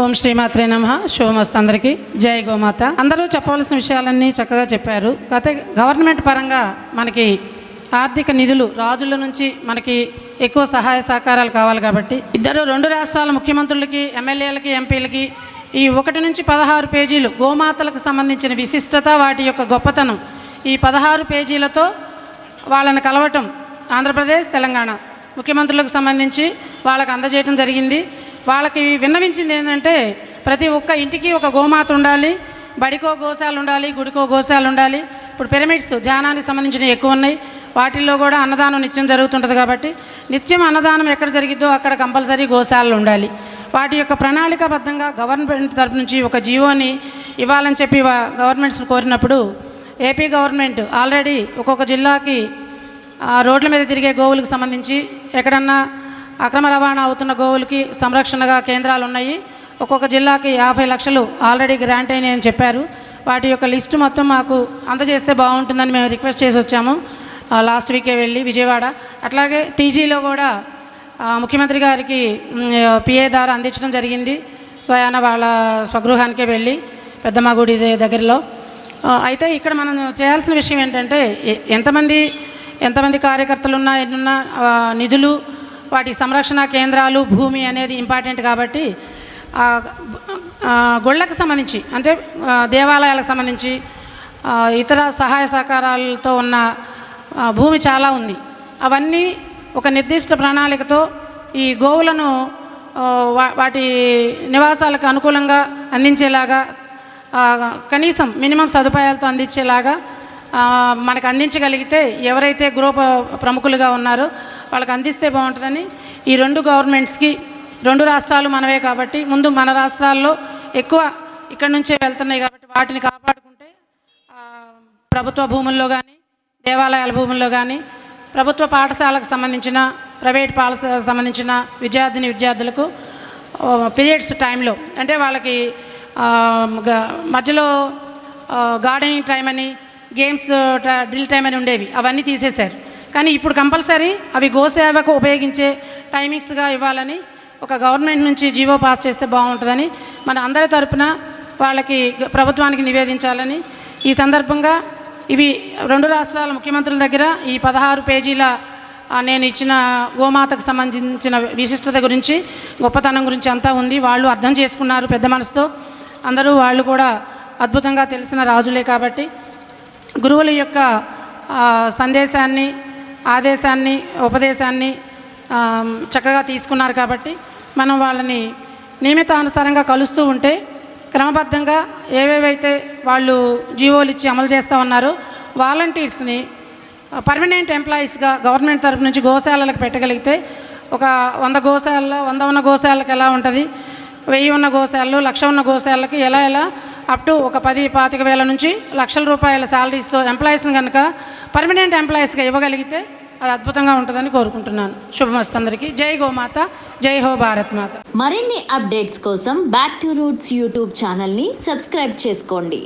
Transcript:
ఓం శ్రీమాత్రే నమ. శుభమస్తు అందరికీ. జై గోమాత. అందరూ చెప్పవలసిన విషయాలన్నీ చక్కగా చెప్పారు. కాకపోతే గవర్నమెంట్ పరంగా మనకి ఆర్థిక నిధులు రాజుల నుంచి మనకి ఎక్కువ సహాయ సహకారాలు కావాలి కాబట్టి ఇద్దరు రెండు రాష్ట్రాల ముఖ్యమంత్రులకి ఎమ్మెల్యేలకి ఎంపీలకి ఈ ఒకటి నుంచి పదహారు పేజీలు గోమాతలకు సంబంధించిన విశిష్టత వాటి యొక్క గొప్పతనం ఈ పదహారు పేజీలతో వాళ్ళని కలవటం ఆంధ్రప్రదేశ్ తెలంగాణ ముఖ్యమంత్రులకు సంబంధించి వాళ్ళకు అందజేయటం జరిగింది. వాళ్ళకి విన్నవించింది ఏంటంటే ప్రతి ఒక్క ఇంటికి ఒక గోమాత ఉండాలి బడికో గోశాలు ఉండాలి గుడికో గోశాలు ఉండాలి. ఇప్పుడు పిరమిడ్స్ ధ్యానానికి సంబంధించినవి ఎక్కువ ఉన్నాయి. వాటిల్లో కూడా అన్నదానం నిత్యం జరుగుతుంటుంది కాబట్టి నిత్యం అన్నదానం ఎక్కడ జరిగిద్దో అక్కడ కంపల్సరీ గోశాలలు ఉండాలి. వాటి యొక్క ప్రణాళికాబద్ధంగా గవర్నమెంట్ తరపు నుంచి ఒక జీవోని ఇవ్వాలని చెప్పి గవర్నమెంట్స్ కోరినప్పుడు ఏపీ గవర్నమెంట్ ఆల్రెడీ ఒక్కొక్క జిల్లాకి రోడ్ల మీద తిరిగే గోవులకు సంబంధించి ఎక్కడన్నా అక్రమ రవాణా అవుతున్న గోవులకి సంరక్షణగా కేంద్రాలు ఉన్నాయి ఒక్కొక్క జిల్లాకి యాభై లక్షలు ఆల్రెడీ గ్రాంట్ అయినాయి అని చెప్పారు. వాటి యొక్క లిస్టు మొత్తం మాకు అందజేస్తే బాగుంటుందని మేము రిక్వెస్ట్ చేసి వచ్చాము. లాస్ట్ వీకే వెళ్ళి విజయవాడ. అట్లాగే టీజీలో కూడా ముఖ్యమంత్రి గారికి పిఏ ద్వారా అందించడం జరిగింది. స్వయాన వాళ్ళ స్వగృహానికే వెళ్ళి పెద్దమ్మ గుడి దగ్గరలో. అయితే ఇక్కడ మనం చేయాల్సిన విషయం ఏంటంటే ఎంతమంది ఎంతమంది కార్యకర్తలు ఉన్నా ఎన్నున్నా నిధులు వాటి సంరక్షణ కేంద్రాలు భూమి అనేది ఇంపార్టెంట్ కాబట్టి గుళ్ళకు సంబంధించి అంటే దేవాలయాలకు సంబంధించి ఇతర సహాయ సహకారాలతో ఉన్న భూమి చాలా ఉంది. అవన్నీ ఒక నిర్దిష్ట ప్రణాళికతో ఈ గోవులను వా- వాటి నివాసాలకు అనుకూలంగా అందించేలాగా కనీసం మినిమం సదుపాయాలతో అందించేలాగా మనకు అందించగలిగితే ఎవరైతే గృహ ప్రముఖులుగా ఉన్నారో వాళ్ళకి అందిస్తే బాగుంటుందని ఈ రెండు గవర్నమెంట్స్కి రెండు రాష్ట్రాలు మనవే కాబట్టి ముందు మన రాష్ట్రాల్లో ఎక్కువ ఇక్కడ నుంచే వెళ్తున్నాయి కాబట్టి వాటిని కాపాడుకుంటే ప్రభుత్వ భూముల్లో కానీ దేవాలయాల భూముల్లో కానీ ప్రభుత్వ పాఠశాలకు సంబంధించిన ప్రైవేట్ పాఠశాలకు సంబంధించిన విద్యార్థిని విద్యార్థులకు పీరియడ్స్ టైంలో అంటే వాళ్ళకి మధ్యలో గార్డెనింగ్ టైం అని గేమ్స్ డ్రిల్ టైం అని ఉండేవి అవన్నీ తీసేశారు. కానీ ఇప్పుడు కంపల్సరీ అవి గోసేవకు ఉపయోగించే టైమింగ్స్గా ఇవ్వాలని ఒక గవర్నమెంట్ నుంచి జీవో పాస్ చేస్తే బాగుంటుందని మన అందరి తరపున వాళ్ళకి ప్రభుత్వానికి నివేదించాలని ఈ సందర్భంగా ఇవి రెండు రాష్ట్రాల ముఖ్యమంత్రుల దగ్గర ఈ పదహారు పేజీల నేను ఇచ్చిన గోమాతకు సంబంధించిన విశిష్టత గురించి గొప్పతనం గురించి అంతా ఉంది. వాళ్ళు అర్థం చేసుకున్నారు పెద్ద మనసుతో. అందరూ వాళ్ళు కూడా అద్భుతంగా తెలిసిన రాజులే కాబట్టి గురువుల యొక్క సందేశాన్ని ఆదేశాన్ని ఉపదేశాన్ని చక్కగా తీసుకున్నారు కాబట్టి మనం వాళ్ళని నియమితానుసారంగా కలుస్తూ ఉంటే క్రమబద్ధంగా ఏవేవైతే వాళ్ళు జీవోలు ఇచ్చి అమలు చేస్తూ ఉన్నారో వాలంటీర్స్ని పర్మనెంట్ ఎంప్లాయీస్గా గవర్నమెంట్ తరపు నుంచి గోశాలలకు పెట్టగలిగితే ఒక వంద గోశాలలో వంద ఉన్న గోశాలకు ఎలా ఉంటుంది? వెయ్యి ఉన్న గోశాలలు లక్ష ఉన్న గోశాలకి ఎలా ఎలా? అప్ టు ఒక పది పాతిక వేల నుంచి లక్షల రూపాయల శాలరీస్తో ఎంప్లాయీస్ని కనుక పర్మనెంట్ ఎంప్లాయీస్గా ఇవ్వగలిగితే అది అద్భుతంగా ఉంటుందని కోరుకుంటున్నాను. శుభమస్తు అందరికీ. జై గోమాత జై హో భారత్ మాత. మరిన్ని అప్డేట్స్ కోసం బ్యాక్ టు రూట్స్ యూట్యూబ్ ఛానల్ని సబ్స్క్రైబ్ చేసుకోండి.